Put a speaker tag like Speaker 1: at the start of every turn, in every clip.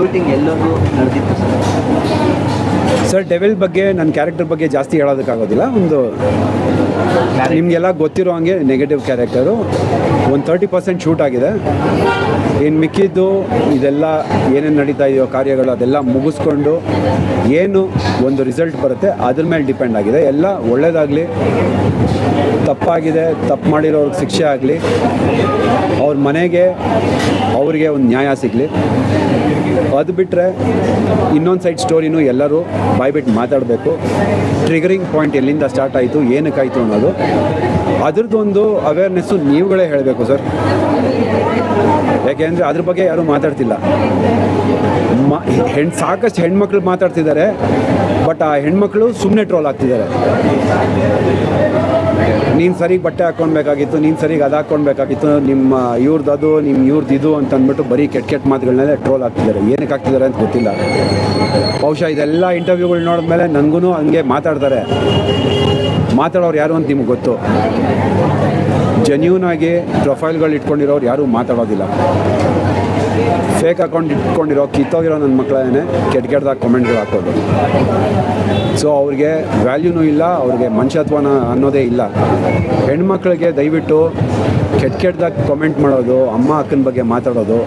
Speaker 1: Shooting ಎಲ್ಲರೂ ನಡೆದಿತ್ತು sir.
Speaker 2: Sir devil ಬಗ್ಗೆ ನನ್ನ ಕ್ಯಾರೆಕ್ಟರ್ ಬಗ್ಗೆ ಜಾಸ್ತಿ ಹೇಳೋದಕ್ಕಾಗೋದಿಲ್ಲ. ಒಂದು ನಿಮಗೆಲ್ಲ ಗೊತ್ತಿರೋ ಹಂಗೆ ನೆಗೆಟಿವ್ ಕ್ಯಾರೆಕ್ಟರು ಒಂದು ತರ್ಟಿ ಪರ್ಸೆಂಟ್ ಶೂಟ್ ಆಗಿದೆ. ಇನ್ನು ಮಿಕ್ಕಿದ್ದು, ಇದೆಲ್ಲ ಏನೇನು ನಡೀತಾ ಇದೆಯೋ ಕಾರ್ಯಗಳು, ಅದೆಲ್ಲ ಮುಗಿಸ್ಕೊಂಡು ಏನು ಒಂದು ರಿಸಲ್ಟ್ ಬರುತ್ತೆ, ಅದ್ರ ಮೇಲೆ ಡಿಪೆಂಡ್ ಆಗಿದೆ. ಎಲ್ಲ ಒಳ್ಳೇದಾಗಲಿ, ತಪ್ಪಾಗಿದೆ, ತಪ್ಪು ಮಾಡಿರೋರ್ಗೆ ಶಿಕ್ಷೆ ಆಗಲಿ, ಅವ್ರ ಮನೆಗೆ ಅವರಿಗೆ ಒಂದು ನ್ಯಾಯ ಸಿಗಲಿ. ಅದು ಬಿಟ್ಟರೆ ಇನ್ನೊಂದು ಸೈಡ್ ಸ್ಟೋರಿನೂ ಎಲ್ಲರೂ ಬಾಯ್ಬಿಟ್ಟು ಮಾತಾಡಬೇಕು. ಟ್ರಿಗರಿಂಗ್ ಪಾಯಿಂಟ್ ಎಲ್ಲಿಂದ ಸ್ಟಾರ್ಟ್ ಆಯಿತು, ಏನಕ್ಕಾಯಿತು ಅನ್ನೋದು. ಅದ್ರದ್ದೊಂದು ಅವೇರ್ನೆಸ್ಸು ನೀವುಗಳೇ ಹೇಳಬೇಕು ಸರ್ ಯಾಕೆಂದರೆ ಅದ್ರ ಬಗ್ಗೆ ಯಾರೂ ಮಾತಾಡ್ತಿಲ್ಲ. ಮ ಹೆಣ್ಣು ಸಾಕಷ್ಟು ಹೆಣ್ಮಕ್ಳು ಮಾತಾಡ್ತಿದ್ದಾರೆ ಬಟ್ ಆ ಹೆಣ್ಮಕ್ಳು ಸುಮ್ಮನೆ ಟ್ರೋಲ್ ಆಗ್ತಿದ್ದಾರೆ. ನೀನು ಸರಿಗೆ ಬಟ್ಟೆ ಹಾಕ್ಕೊಳ್ಬೇಕಾಗಿತ್ತು ನೀನು ಸರಿಗೆ ಅದು ಹಾಕ್ಕೊಳ್ಬೇಕಾಗಿತ್ತು ನಿಮ್ಮ ಇವ್ರದ್ದು ಅದು ನಿಮ್ಮ ಇವ್ರದ್ದು ಇದು ಅಂತ ಅಂದ್ಬಿಟ್ಟು ಬರೀ ಕೆಟ್ಟ ಕೆಟ್ಟ ಮಾತುಗಳನ್ನೆಲ್ಲ ಟ್ರೋಲ್ ಆಗ್ತಿದ್ದಾರೆ ಏನಕ್ಕೆ ಆಗ್ತಿದ್ದಾರೆ ಅಂತ ಗೊತ್ತಿಲ್ಲ. ಬಹುಶಃ ಇದೆಲ್ಲ ಇಂಟರ್ವ್ಯೂಗಳು ನೋಡಿದ್ಮೇಲೆ ನನಗೂ ಹಂಗೆ ಮಾತಾಡ್ತಾರೆ. ಮಾತಾಡೋರು ಯಾರು ಅಂತ ನಿಮ್ಗೆ ಗೊತ್ತು. ಜೆನ್ಯೂನಾಗಿ ಪ್ರೊಫೈಲ್ಗಳು ಇಟ್ಕೊಂಡಿರೋರು ಯಾರೂ ಮಾತಾಡೋದಿಲ್ಲ. ಫೇಕ್ ಅಕೌಂಟ್ ಇಟ್ಕೊಂಡಿರೋ ಕಿತ್ತೋಗಿರೋ ನನ್ನ ಮಕ್ಕಳೇ ಕೆಟ್ಟ ಕೆಟ್ಟದಾಗ ಕಮೆಂಟ್ಗಳು ಹಾಕೋದು ಸೊ ಅವ್ರಿಗೆ ವ್ಯಾಲ್ಯೂನೂ ಇಲ್ಲ, ಅವ್ರಿಗೆ ಮನುಷ್ಯತ್ವನ ಅನ್ನೋದೇ ಇಲ್ಲ. ಹೆಣ್ಮಕ್ಳಿಗೆ ದಯವಿಟ್ಟು ಕೆಟ್ಟ ಕೆಟ್ಟದಾಗ ಕಮೆಂಟ್ ಮಾಡೋದು, ಅಮ್ಮ ಅಕ್ಕನ ಬಗ್ಗೆ ಮಾತಾಡೋದು,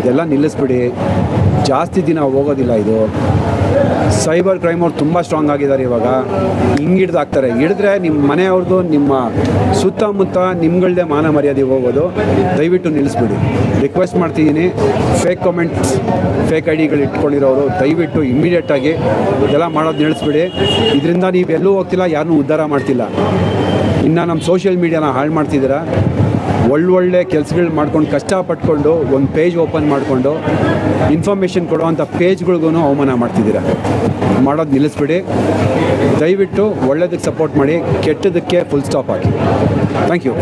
Speaker 2: ಇದೆಲ್ಲ ನಿಲ್ಲಿಸ್ಬಿಡಿ. ಜಾಸ್ತಿ ದಿನ ಹೋಗೋದಿಲ್ಲ ಇದು. ಸೈಬರ್ ಕ್ರೈಮ್ ಅವ್ರು ತುಂಬ ಸ್ಟ್ರಾಂಗ್ ಆಗಿದ್ದಾರೆ ಇವಾಗ. ಹಿಂಗೆ ಹಿಡ್ದು ಹಾಕ್ತಾರೆ ಹಿಡಿದ್ರೆ ನಿಮ್ಮ ಮನೆಯವ್ರದ್ದು ನಿಮ್ಮ ಸುತ್ತಮುತ್ತ ನಿಮ್ಗಳದೇ ಮಾನ ಮರ್ಯಾದೆ ಹೋಗೋದು. ದಯವಿಟ್ಟು ನಿಲ್ಲಿಸ್ಬಿಡಿ ರಿಕ್ವೆಸ್ಟ್ ಮಾಡ್ತಿದ್ದೀನಿ. ಫೇಕ್ ಕಮೆಂಟ್ಸ್ ಫೇಕ್ ಐ ಡಿಗಳು ಇಟ್ಕೊಂಡಿರೋರು, ದಯವಿಟ್ಟು ಇಮಿಡಿಯೇಟಾಗಿ ಇದೆಲ್ಲ ಮಾಡೋದು ನಿಲ್ಲಿಸ್ಬಿಡಿ ಇದರಿಂದ ನೀವು ಎಲ್ಲೂ ಹೋಗ್ತಿಲ್ಲ ಯಾರನ್ನೂ ಉದ್ಧಾರ ಮಾಡ್ತಿಲ್ಲ. ಇನ್ನು ನಮ್ಮ ಸೋಷಿಯಲ್ ಮೀಡಿಯಾನ ಹಾಳು ಮಾಡ್ತಿದ್ದೀರಾ? ಒಳ್ಳೊಳ್ಳೆ ಕೆಲಸಗಳು ಮಾಡ್ಕೊಂಡು, ಕಷ್ಟಪಟ್ಕೊಂಡು ಒಂದು ಪೇಜ್ ಓಪನ್ ಮಾಡಿಕೊಂಡು ಇನ್ಫಾರ್ಮೇಷನ್ ಕೊಡುವಂಥ ಪೇಜ್ಗಳಿಗೂ ಅವಮಾನ ಮಾಡ್ತಿದ್ದೀರಾ. ಮಾಡೋದು ನಿಲ್ಲಿಸ್ಬಿಡಿ. ದಯವಿಟ್ಟು ಒಳ್ಳೆಯದಕ್ಕೆ ಸಪೋರ್ಟ್ ಮಾಡಿ, ಕೆಟ್ಟದಕ್ಕೆ full stop hockey. Thank you